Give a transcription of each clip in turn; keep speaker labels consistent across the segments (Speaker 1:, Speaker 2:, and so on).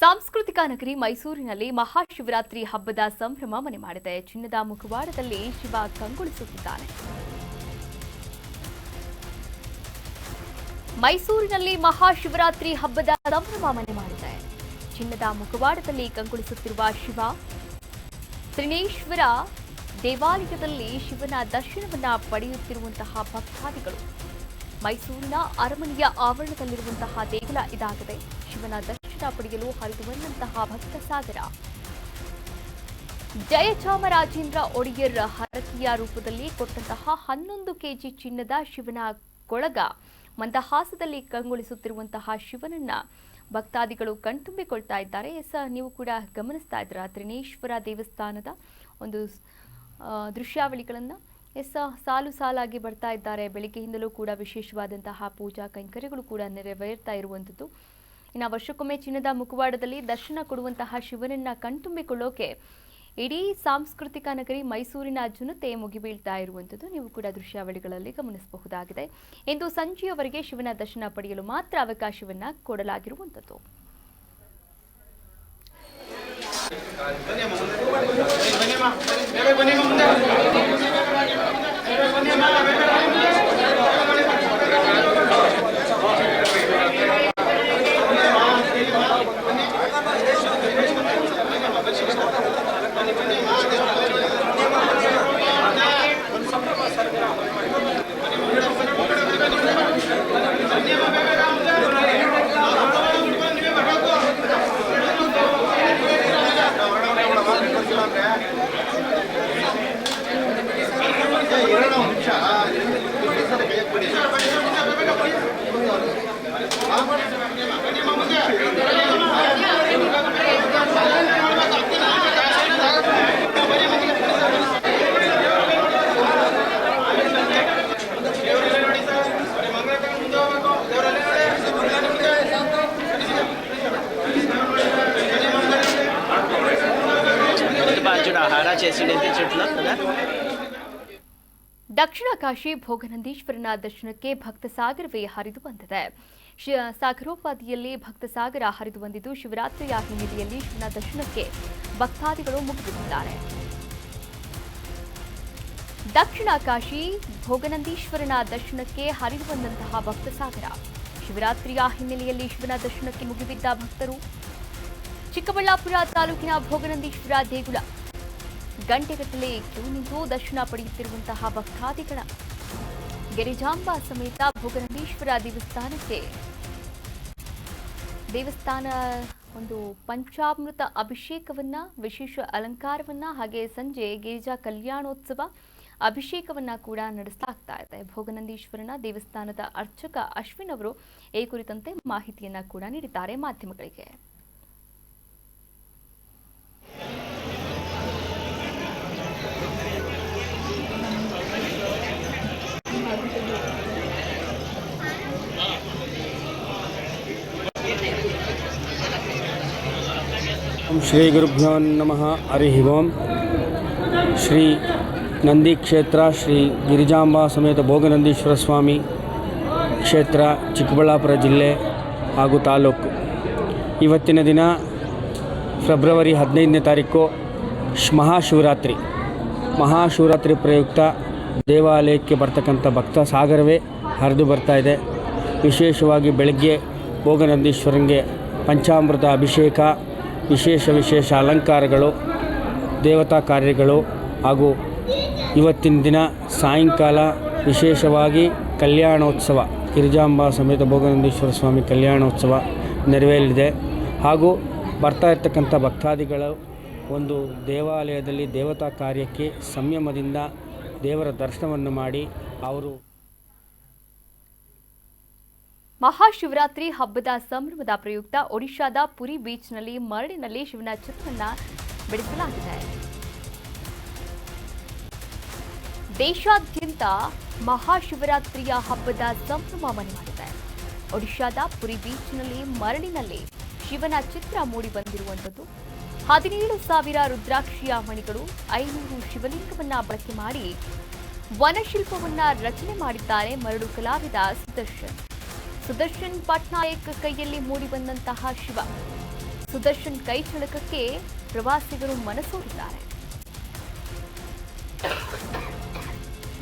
Speaker 1: ಸಾಂಸ್ಕೃತಿಕ ನಗರಿ ಮೈಸೂರಿನಲ್ಲಿ ಮಹಾಶಿವರಾತ್ರಿ ಹಬ್ಬದ ಸಂಭ್ರಮ ಮನೆ ಮಾಡಿದೆ. ಚಿನ್ನದ ಮುಖವಾಡದಲ್ಲಿ ಶಿವ ಕಂಗೊಳಿಸುತ್ತಿದ್ದಾನೆ. ಮೈಸೂರಿನಲ್ಲಿ ಮಹಾಶಿವರಾತ್ರಿ ಹಬ್ಬದ ಸಂಭ್ರಮ ಮನೆ ಮಾಡಿದೆ. ಚಿನ್ನದ ಮುಖವಾಡದಲ್ಲಿ ಕಂಗೊಳಿಸುತ್ತಿರುವ ಶಿವ, ತ್ರಿನೇಶ್ವರ ದೇವಾಲಯದಲ್ಲಿ ಶಿವನ ದರ್ಶನವನ್ನ ಪಡೆಯುತ್ತಿರುವಂತಹ ಭಕ್ತಾದಿಗಳು. ಮೈಸೂರಿನ ಅರಮನೆಯ ಆವರಣದಲ್ಲಿರುವಂತಹ ದೇಗುಲ ಇದಾಗಿದೆ. ಶಿವನ ದರ್ಶನ ಪಡೆಯಲು ಹರಿದು ಬಂದಂತಹ ಭಕ್ತ ಸಾಗರ. ಜಯಚಾಮರಾಜೇಂದ್ರ ಒಡೆಯರ್ ಹರಕೆಯ ರೂಪದಲ್ಲಿ ಕೊಟ್ಟಂತಹ ಹನ್ನೊಂದು ಕೆಜಿ ಚಿನ್ನದ ಶಿವನ ಕೊಳಗ, ಮಂದಹಾಸದಲ್ಲಿ ಕಂಗೊಳಿಸುತ್ತಿರುವಂತಹ ಶಿವನನ್ನ ಭಕ್ತಾದಿಗಳು ಕಣ್ತುಂಬಿಕೊಳ್ತಾ ಇದ್ದಾರೆ. ಎಸ್, ನೀವು ಕೂಡ ಗಮನಿಸ್ತಾ ಇದ್ದೀರಾ? ತ್ರಿನೇಶ್ವರ ದೇವಸ್ಥಾನದ ಒಂದು ದೃಶ್ಯಾವಳಿಗಳನ್ನ? ಎಸ್, ಸಾಲು ಸಾಲಾಗಿ ಬರ್ತಾ ಇದ್ದಾರೆ. ಬೆಳಿಗ್ಗೆಯಿಂದಲೂ ಕೂಡ ವಿಶೇಷವಾದಂತಹ ಪೂಜಾ ಕೈಂಕರ್ಯಗಳು ಕೂಡ ನೆರವೇರ್ತಾ ಇರುವಂಥದ್ದು. ಇನ್ನು ವರ್ಷಕ್ಕೊಮ್ಮೆ ಚಿನ್ನದ ಮುಖವಾಡದಲ್ಲಿ ದರ್ಶನ ಕೊಡುವಂತಹ ಶಿವನನ್ನ ಕಣ್ತುಂಬಿಕೊಳ್ಳೋಕೆ ಇಡೀ ಸಾಂಸ್ಕೃತಿಕ ನಗರಿ ಮೈಸೂರಿನ ಜನತೆ ಮುಗಿಬೀಳ್ತಾ ಇರುವಂತದ್ದು ನೀವು ಕೂಡ ದೃಶ್ಯಾವಳಿಗಳಲ್ಲಿ ಗಮನಿಸಬಹುದಾಗಿದೆ. ಇಂದು ಸಂಜೆಯವರೆಗೆ ಶಿವನ ದರ್ಶನ ಪಡೆಯಲು ಮಾತ್ರ ಅವಕಾಶವನ್ನ ಕೊಡಲಾಗಿರುವಂಥದ್ದು.
Speaker 2: ಬನ್ನಿ ఆహార చేసిండైతే చెట్లు కదా
Speaker 1: ದಕ್ಷಿಣ ಕಾಶಿ ಭೋಗನಂದೀಶ್ವರನ ದರ್ಶನಕ್ಕೆ ಭಕ್ತ ಸಾಗರವೇ ಹರಿದು ಬಂದಿದೆ ಶಿ- ಸಾಗರೋಪಾದಿಯಲ್ಲಿ ಭಕ್ತ ಸಾಗರ ಹರಿದು ಬಂದಿದ್ದು ಶಿವರಾತ್ರಿಯ ಹಿನ್ನೆಲೆಯಲ್ಲಿ ಶಿವನ ದರ್ಶನಕ್ಕೆ ಭಕ್ತಾದಿಗಳು ಮುಗಿದಿದ್ದಾರೆ ದಕ್ಷಿಣ ಕಾಶಿ ಭೋಗನಂದೀಶ್ವರನ ದರ್ಶನಕ್ಕೆ ಹರಿದು ಬಂದಂತಹ ಭಕ್ತ ಸಾಗರ ಶಿವರಾತ್ರಿಯ ಹಿನ್ನೆಲೆಯಲ್ಲಿ ಶಿವನ ದರ್ಶನಕ್ಕೆ ಮುಗಿಬಿದ್ದ ಭಕ್ತರು ಚಿಕ್ಕಬಳ್ಳಾಪುರ ತಾಲೂಕಿನ ಭೋಗನಂದೀಶ್ವರ ದೇಗುಲ ಗಂಟೆಗಟ್ಟಲೆ ಕ್ಯೂ ನಿಂತು ದರ್ಶನ ಪಡೆಯುತ್ತಿರುವಂತಹ ಭಕ್ತಾದಿಗಳ. ಗಿರಿಜಾಂಬಾ ಸಮೇತ ಭೋಗನಂದೀಶ್ವರ ದೇವಸ್ಥಾನಕ್ಕೆ. ದೇವಸ್ಥಾನ ಒಂದು ಪಂಚಾಮೃತ ಅಭಿಷೇಕವನ್ನ, ವಿಶೇಷ ಅಲಂಕಾರವನ್ನ ಹಾಗೆ ಸಂಜೆ ಗಿರಿಜಾ ಕಲ್ಯಾಣೋತ್ಸವ ಅಭಿಷೇಕವನ್ನ ಕೂಡ ನಡೆಸಲಾಗ್ತಾ ಇದೆ. ಭೋಗನಂದೀಶ್ವರನ ದೇವಸ್ಥಾನದ ಅರ್ಚಕ ಅಶ್ವಿನ್ ಅವರು ಈ ಕುರಿತಂತೆ ಮಾಹಿತಿಯನ್ನ ಕೂಡ ನೀಡಿದ್ದಾರೆ ಮಾಧ್ಯಮಗಳಿಗೆ.
Speaker 3: ಶ್ರೀ ಗುರುಭ್ಯೋ ನಮಃ. ಹರಿ ಓಂ. ಶ್ರೀ ನಂದಿ ಕ್ಷೇತ್ರ ಶ್ರೀ ಗಿರಿಜಾಂಬಾ ಸಮೇತ ಭೋಗನಂದೀಶ್ವರ ಸ್ವಾಮಿ ಕ್ಷೇತ್ರ, ಚಿಕ್ಕಬಳ್ಳಾಪುರ ಜಿಲ್ಲೆ ಹಾಗೂ ತಾಲೂಕು. ಇವತ್ತಿನ ದಿನ ಫೆಬ್ರವರಿ ಹದಿನೈದನೇ ತಾರೀಕು ಮಹಾಶಿವರಾತ್ರಿ. ಮಹಾಶಿವರಾತ್ರಿ ಪ್ರಯುಕ್ತ ದೇವಾಲಯಕ್ಕೆ ಬರ್ತಕ್ಕಂಥ ಭಕ್ತ ಸಾಗರವೇ ಹರಿದು ಬರ್ತಾ ಇದೆ. ವಿಶೇಷವಾಗಿ ಬೆಳಗ್ಗೆ ಭೋಗನಂದೀಶ್ವರಂಗೆ ಪಂಚಾಮೃತ ಅಭಿಷೇಕ ವಿಶೇಷ ವಿಶೇಷ ಅಲಂಕಾರಗಳು, ದೇವತಾ ಕಾರ್ಯಗಳು ಹಾಗೂ ಇವತ್ತಿನ ದಿನ ಸಾಯಂಕಾಲ ವಿಶೇಷವಾಗಿ ಕಲ್ಯಾಣೋತ್ಸವ, ಗಿರಿಜಾಂಬಾ ಸಮೇತ ಭೋಗನಂದೀಶ್ವರ ಸ್ವಾಮಿ ಕಲ್ಯಾಣೋತ್ಸವ ನೆರವೇರಲಿದೆ ಹಾಗೂ ಬರ್ತಾ ಇರ್ತಕ್ಕಂಥ ಭಕ್ತಾದಿಗಳು ಒಂದು ದೇವಾಲಯದಲ್ಲಿ ದೇವತಾ ಕಾರ್ಯಕ್ಕೆ ಸಂಯಮದಿಂದ ದೇವರ ದರ್ಶನವನ್ನು ಮಾಡಿ ಅವರು
Speaker 1: ಮಹಾಶಿವರಾತ್ರಿ ಹಬ್ಬದ ಸಂಭ್ರಮದ ಪ್ರಯುಕ್ತ ಒಡಿಶಾದ ಪುರಿ ಬೀಚ್ನಲ್ಲಿ ಮರಳಿನಲ್ಲಿ ಶಿವನ ಚಿತ್ರವನ್ನ ಬಿಡಿಸಲಾಗಿದೆ. ದೇಶಾದ್ಯಂತ ಮಹಾಶಿವರಾತ್ರಿಯ ಹಬ್ಬದ ಸಂಭ್ರಮ ಮನೆ ಮಾಡಿದೆ. ಒಡಿಶಾದ ಪುರಿ ಬೀಚ್ನಲ್ಲಿ ಮರಳಿನಲ್ಲಿ ಶಿವನ ಚಿತ್ರ ಮೂಡಿ ಬಂದಿರುವಂಥದ್ದು. ಹದಿನೇಳು ಸಾವಿರ ರುದ್ರಾಕ್ಷಿಯ ಮಣಿಗಳು ಐನೂರು ಶಿವಲಿಂಗವನ್ನ ಬಳಕೆ ಮಾಡಿ ವನಶಿಲ್ಪವನ್ನ ರಚನೆ ಮಾಡಿದ್ದಾರೆ ಮರಳು ಕಲಾವಿದ ಸುದರ್ಶನ್. ಸುದರ್ಶನ್ ಪಟ್ನಾಯಕ್ ಕೈಯಲ್ಲಿ ಮೂಡಿ ಬಂದಂತಹ ಶಿವ. ಸುದರ್ಶನ್ ಕೈಚಳಕಕ್ಕೆ ಪ್ರವಾಸಿಗರು ಮನಸೋರಿದ್ದಾರೆ.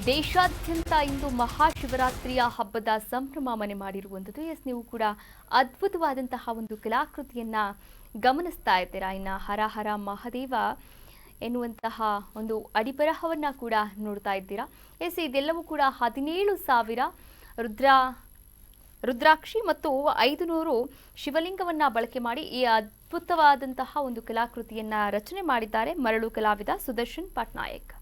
Speaker 1: ದೇಶಾದ್ಯಂತ ಇಂದು ಮಹಾಶಿವರಾತ್ರಿಯ ಹಬ್ಬದ ಸಂಭ್ರಮ ಮನೆ ಮಾಡಿರುವಂಥದ್ದು. ಎಸ್, ನೀವು ಕೂಡ ಅದ್ಭುತವಾದಂತಹ ಒಂದು ಕಲಾಕೃತಿಯನ್ನ ಗಮನಿಸ್ತಾ ಇದ್ದೀರಾ? ಇನ್ನು ಹರ ಹರ ಮಹಾದೇವ ಎನ್ನುವಂತಹ ಒಂದು ಅಡಿಬರಹವನ್ನ ಕೂಡ ನೋಡ್ತಾ ಇದ್ದೀರಾ? ಎಸ್, ಇದೆಲ್ಲವೂ ಕೂಡ ಹದಿನೇಳು ಸಾವಿರ ರುದ್ರ ರುದ್ರಾಕ್ಷಿ ಮತ್ತು ಐದು ನೂರು ಶಿವಲಿಂಗವನ್ನ ಬಳಕೆ ಮಾಡಿ ಈ ಅದ್ಭುತವಾದಂತಹ ಒಂದು ಕಲಾಕೃತಿಯನ್ನ ರಚನೆ ಮಾಡಿದ್ದಾರೆ ಮರಳು ಕಲಾವಿದ ಸುದರ್ಶನ್ ಪಟ್ನಾಯಕ್.